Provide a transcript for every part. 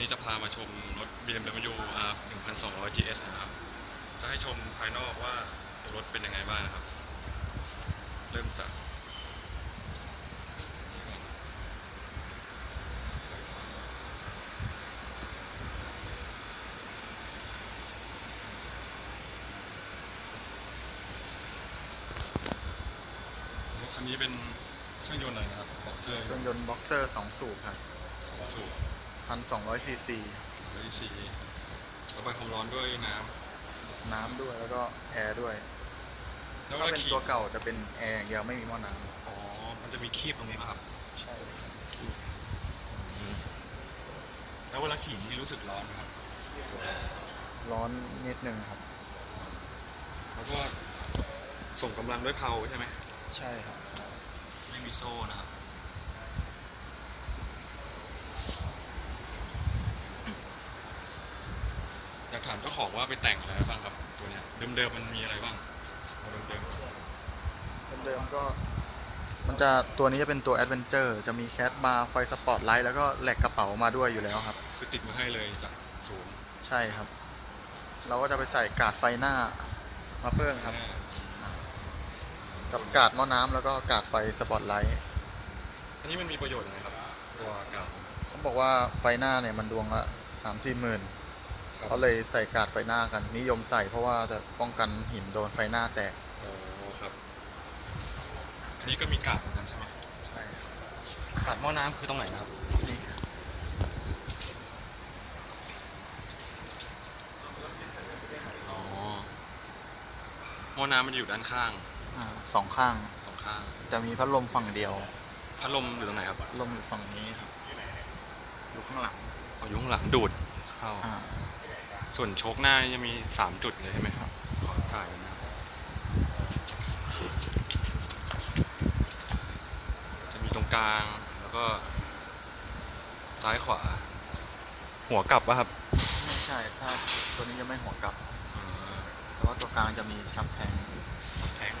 วันนี้จะพามาชมรถ BMW R 1200 GS นะครับ จะให้ชมภายนอกว่าตัวรถเป็นยังไงบ้างนะครับ เริ่มจากนี่ก่อนรถคันนี้เป็นเครื่องยนต์อะไรนะครับบ็อกเซอร์เครื่องยนต์บ็อกเซอร์สองสูบครับสองสูบ พันสองร้อยซีซีแล้วอีซีระบายความร้อนด้วยน้น้ำด้วยแล้วก็แอร์ด้วยำแล้วเวถ้าลาเป็นขี่ตัวเก่าจะเป็นแอร์อย่างเดียวไม่มีหม้อน้อ๋อ มันจะมีคีบตรงนี้ป่ะครับำใช่แล้วเวลาขี่นี่รู้สึกร้อนไหมครับ ร้อนนิดนึงครับ แล้วก็ส่งกำลังด้วยเพาใช่ไหม ใช่ครับ ไม่มีโซ่นะครับ อยากถามเจ้าของว่าไปแต่งอะไรบ้างครับตัวเนี้ยเดิมๆมันมีอะไรบ้างเอาเดิมๆก่อนเดิมๆก็ มันจะตัวนี้จะเป็นตัวแอดเวนเจอร์จะมีแคสบาร์ไฟสปอตไลท์แล้วก็แหลกกระเป๋ามาด้วยอยู่แล้วครับ คือติดมาให้เลยจากศูนย์ใช่ครับ เราก็จะไปใส่กาดไฟหน้ามาเพิ่มครับแน่กับกาดหม้อน้ำแล้วก็กาดไฟสปอตไลท์อันนี้มันมีประโยชน์ยังไงครับ ตัวเก่าเขาบอกว่าไฟหน้าเนี่ยมันดวงละสามสี่หมื่นครับ เขาเลยใส่กาดไฟหน้ากัน นิยมใส่เพราะว่าจะป้องกันหินโดนไฟหน้าแตกโอ้ครับอันนี้ก็มีกาดเหมือนกันใช่ไหมใช่กาดหม้อน้ำคือตรงไหนนะครับ นี่ครับอ๋อ หม้อน้ำมันอยู่ด้านข้างอ่าสองข้างสองข้าง จะมีพัดลมฝั่งเดียวพัดลมอยู่ตรงไหนครับลมอยู่ฝั่งนี้ครับอยู่ข้างหลัง เอาอยู่ข้างหลังดูดเข้า อ่า ส่วนโชคหน้านี่จะมีสามจุดเลยใช่ไหมครับ ขอถ่ายหน่อยนะครับจะมีตรงกลางแล้วก็ซ้ายขวา หัวกลับปะครับไม่ใช่ถ้าตัวนี้จะไม่หัวกลับอ่าแต่ว่าตัวกลางจะมีซับแทงสับแทง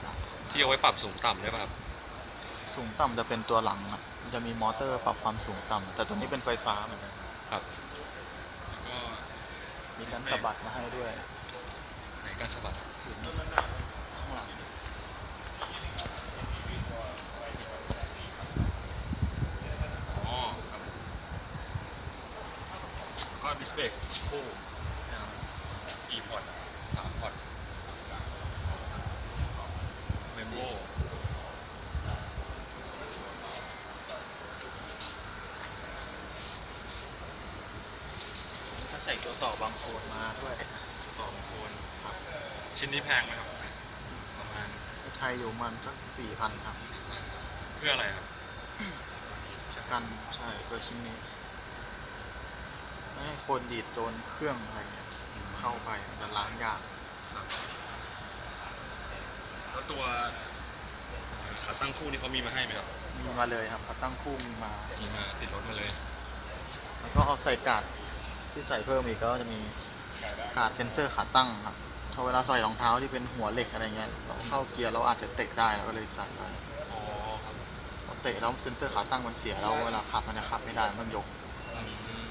ซับที่เอาไว้ปรับสูงต่ำได้ปะครับ สูงต่ำจะเป็นตัวหลังครับมันจะมีมอเตอร์ปรับความสูงต่ำแต่ตัวนี้เป็นไฟฟ้าเหมือนกันครับแล้วก็ มีการสะบัดมาให้ด้วยไหนการสะบัดครับอยู่ข้างหลังอ๋อครับก็ดิสเบรกคู่นะครับกี่พอร์ตอะสามพอร์ตเมมโบ ถ้าใส่ตัวต่อบางโคนมาด้วย ต่อบางโคนครับ ชิ้นนี้แพงไหมครับ ประมาณไทยอยู่มันสักสี่พันครับสี่พันเพื่ออะไรครับกันใช่ตัวชิ้นนี้ ไม่ให้โคนดีดโดนเครื่องอะไรเงี้ยเข้าไปมันจะล้างยากครับแล้วตัวขาตั้งคู่นี่เขามีมาให้ไหมครับ มีมาเลยครับขาตั้งคู่มีมา มีมาติดรถมาเลย แล้วก็เอาใส่กาดที่ใส่เพิ่มอีกก็จะมี กาดเซ็นเซอร์ขาตั้งครับพอเวลาใส่รองเท้าที่เป็นหัวเหล็กอะไรเงี้ยเราเข้าเกียร์เราอาจจะเตะได้เราก็เลยใส่ไว้อ๋อครับพอเตะแล้วเซ็นเซอร์ขาตั้งมันเสียแล้วเวลาขับมันจะขับไม่ได้มันต้องยกอืม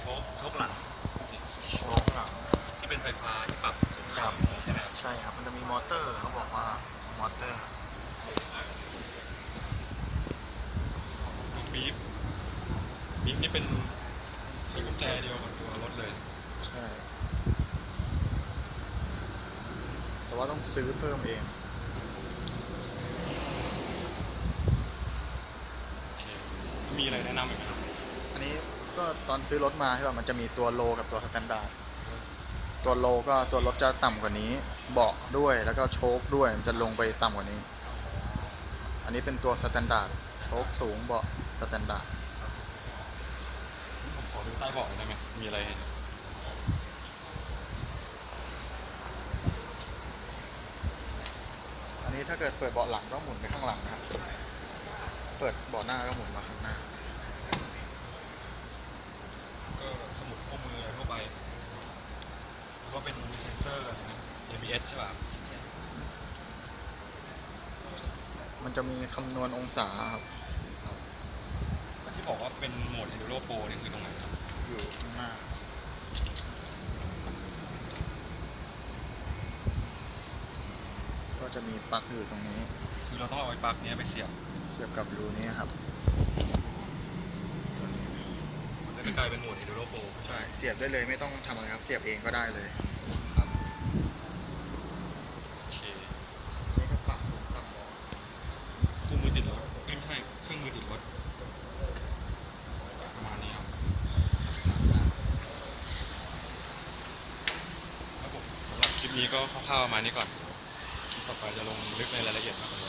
โชคโชคหลังโชคหลังที่เป็นไฟฟ้าที่ปรับสูงครับต่ำใช่ไหมครับใช่ครับ มันจะมีมอเตอร์เขาบอกว่ามอเตอร์บีฟบีฟนี่เป็นสีกุญแจเดียวกับตัว รถเลย ใช่ แต่ว่าต้องซื้อเพิ่มเองโอเคมีอะไรแนะนำอีกไหมครับอันนี้ก็ตอนซื้อรถมาใช่ป่ะมันจะมีตัวโลกับตัวสแตนดาร์ดตัวโลก็ตัวรถจะต่ำกว่านี้ เบาะด้วยแล้วก็โชคด้วยมันจะลงไปต่ำกว่านี้ อันนี้เป็นตัวสแตนดาร์ดโชคสูงเบาะสแตนดาร์ดผมขอ ดูใต้เบาะหน่อยได้ไหมมีอะไรอันนี้ถ้าเกิดเปิดเบาะหลังก็หมุนไปข้างหลังนะครับ เปิดเบาะหน้าก็หมุนมาข้างหน้า ก็สมุดข้อมืออะไรทั่วไปแล้วก็เป็นเซ็นเซอร์อะไรนะ ABS ใช่ป่ะครับมันจะมีคำนวณองศาครับแล้วที่บอกว่าโรโปรนี่คือตรงไหนครับ อยู่ข้างหน้าก็จะมีปลั๊กอยู่ตรงนี้ คือเราต้องเอาไอ้ปลั๊กเนี้ยไปเสียบ เสียบกับรูนี้ครับตัวนี้มันก็จะกลายเป็นโหมด Enduro Pro ใช่ เสียบได้เลยไม่ต้องทำอะไรครับ เสียบเองก็ได้เลย ครับโอเค นี่ก็ปรับสูงต่ำเบาะ คู่มือติดรถเอ้ยไม่ใช่เครื่องมือติดรถประมาณนี้ครับครับผมสำหรับคลิป นี้ก็คร่าวๆประมาณนี้ก่อนคลิปต่อไปจะลงลึกในรายละเอียดมากกว่า